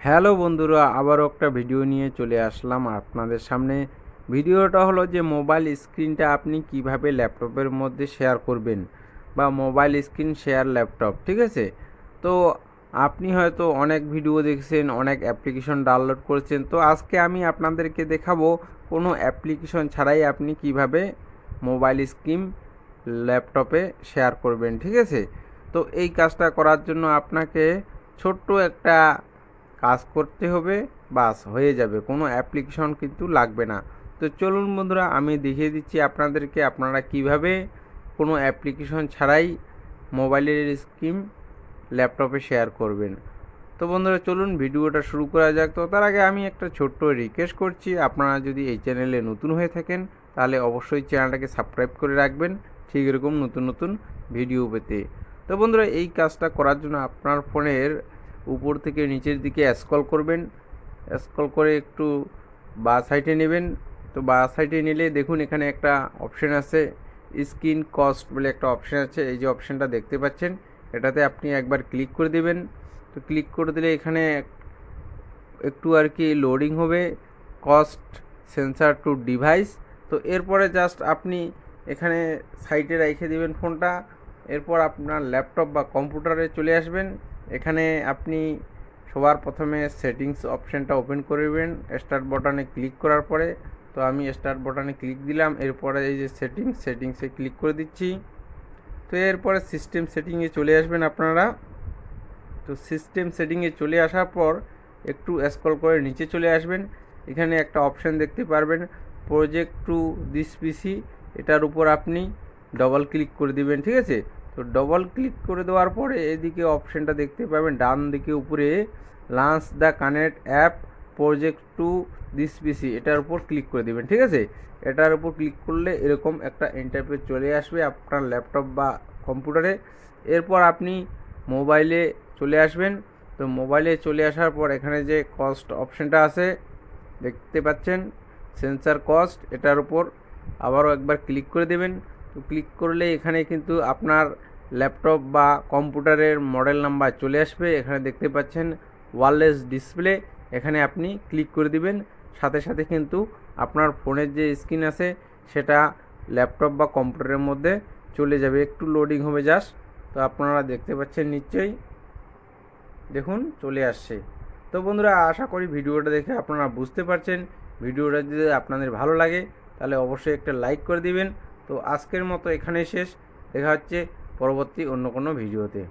Hello বন্ধুরা, আবারও একটা ভিডিও নিয়ে চলে আসলাম আপনাদের সামনে। ভিডিওটা হলো যে মোবাইল স্ক্রিনটা আপনি কীভাবে ল্যাপটপের মধ্যে শেয়ার করবেন বা মোবাইল স্ক্রিন শেয়ার ল্যাপটপ, ঠিক আছে? তো আপনি হয়তো অনেক ভিডিও দেখছেন, অনেক অ্যাপ্লিকেশন ডাউনলোড করেছেন। তো আজকে আমি আপনাদেরকে দেখাবো কোনো অ্যাপ্লিকেশন ছাড়াই আপনি কীভাবে মোবাইল স্ক্রিন ল্যাপটপে শেয়ার করবেন, ঠিক আছে? তো এই কাজটা করার জন্য আপনাকে ছোট্ট একটা কাজ করতে হবে, বাস, হয়ে যাবে। কোনো অ্যাপ্লিকেশন কিন্তু লাগবে না। তো চলুন বন্ধুরা, আমি দেখিয়ে দিচ্ছি আপনাদেরকে আপনারা কীভাবে কোনো অ্যাপ্লিকেশন ছাড়াই মোবাইলের স্ক্রিন ল্যাপটপে শেয়ার করবেন। তো বন্ধুরা, চলুন ভিডিওটা শুরু করা যাক। তো তার আগে আমি একটা ছোট্ট রিকোয়েস্ট করছি। আপনারা যদি এই চ্যানেলে নতুন হয়ে থাকেন, তাহলে অবশ্যই চ্যানেলটাকে সাবস্ক্রাইব করে রাখবেন। ঠিক এরকম নতুন নতুন ভিডিও পেতে। তো বন্ধুরা, এই কাজটা করার জন্য আপনার ফোনের উপর থেকে নিচের দিকে স্ক্রল করবেন। স্ক্রল করে একটু বা সাইডে নেবেন। তো বা সাইডে নিলে দেখুন এখানে একটা অপশন আছে স্ক্রিন কস্ট বলে একটা অপশন আছে। এই যে অপশনটা দেখতে পাচ্ছেন, এটাতে আপনি একবার ক্লিক করে দেবেন। তো ক্লিক করে দিলে এখানে একটু আর কি লোডিং হবে কস্ট সেন্সার টু ডিভাইস তো এরপরে জাস্ট আপনি এখানে সাইডে রেখে দিবেন ফোনটা এরপর আপনার ল্যাপটপ বা কম্পিউটারে চলে আসবেন। এখানে আপনি সবার প্রথমে সেটিংস অপশানটা ওপেন করবেন স্টার্ট বটনে ক্লিক করার পরে, তো আমি স্টার্ট বটনে ক্লিক দিলাম, এরপরে এই যে সেটিংস সেটিংসে ক্লিক করে দিচ্ছি। তো এরপরে সিস্টেম সেটিংয়ে চলে আসবেন আপনারা। তো সিস্টেম সেটিংয়ে চলে আসার পর একটু স্ক্রল করে নিচে চলে আসবেন। এখানে একটা অপশান দেখতে পারবেন প্রজেক্ট টু দিস পিসি এটার উপর আপনি ডবল ক্লিক করে দিবেন, ঠিক আছে? তো ডবল ক্লিক করে দেওয়ার পরে এদিকে অপশানটা দেখতে পাবেন। ডান দিকে উপরে launch the connect app project to this PC এটার উপর ক্লিক করে দেবেন, ঠিক আছে? এটার উপর ক্লিক করলে এরকম একটা ইন্টারফেস চলে আসবে আপনার ল্যাপটপ বা কম্পিউটারে এরপর আপনি মোবাইলে চলে আসবেন। তো মোবাইলে চলে আসার পর এখানে যে কস্ট অপশানটা আছে, দেখতে পাচ্ছেন? সেন্সার কস্ট এটার উপর আবারও একবার ক্লিক করে দেবেন। ক্লিক করলে এখানে কিন্তু আপনার ল্যাপটপ বা কম্পিউটারের মডেল নাম্বার চলে আসবে। এখানে দেখতে পাচ্ছেন ওয়ারলেস ডিসপ্লে। এখানে আপনি ক্লিক করে দিবেন। সাথে সাথে কিন্তু আপনার ফোনের যে স্ক্রিন আছে, সেটা ল্যাপটপ বা কম্পিউটারের মধ্যে চলে যাবে। একটু লোডিং হবে জাস্ট তো আপনারা দেখতে পাচ্ছেন নিশ্চয়ই। দেখুন, চলে আসছে। তো বন্ধুরা, আশা করি ভিডিওটা দেখে আপনারা বুঝতে পারছেন। ভিডিওটা যদি আপনাদের ভালো লাগে, তাহলে অবশ্যই একটা লাইক করে দিবেন। তো আজকের মতো এখানেই শেষ। দেখা হচ্ছে পরবর্তী অন্য কোনো ভিডিওতে।